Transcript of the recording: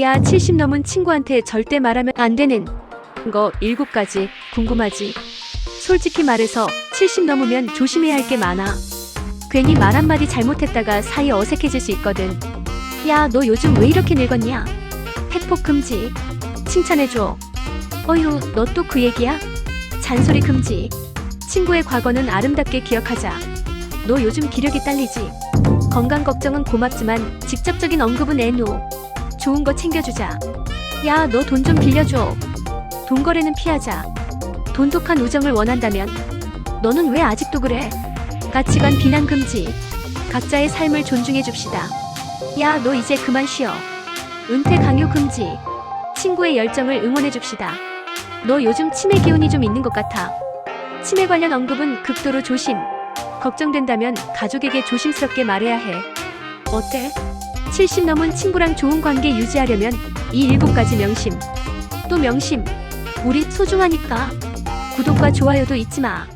야, 70 넘은 친구한테 절대 말하면 안 되는 거 일곱 가지 궁금하지? 솔직히 말해서 70 넘으면 조심해야 할 게 많아. 괜히 말 한마디 잘못했다가 사이 어색해질 수 있거든. 야, 너 요즘 왜 이렇게 늙었냐? 팩폭 금지. 칭찬해줘. 어휴, 너 또 그 얘기야? 잔소리 금지. 친구의 과거는 아름답게 기억하자. 너 요즘 기력이 딸리지? 건강 걱정은 고맙지만 직접적인 언급은 애노. 좋은 거 챙겨주자. 야, 너 돈 좀 빌려줘. 돈 거래는 피하자. 돈독한 우정을 원한다면 너는 왜 아직도 그래? 가치관 비난 금지. 각자의 삶을 존중해 줍시다. 야, 너 이제 그만 쉬어. 은퇴 강요 금지. 친구의 열정을 응원해 줍시다. 너 요즘 치매 기운이 좀 있는 것 같아. 치매 관련 언급은 극도로 조심. 걱정된다면 가족에게 조심스럽게 말해야 해. 어때? 70 넘은 친구랑 좋은 관계 유지하려면 이 일곱 가지 명심. 또 명심. 우리 소중하니까. 구독과 좋아요도 잊지 마.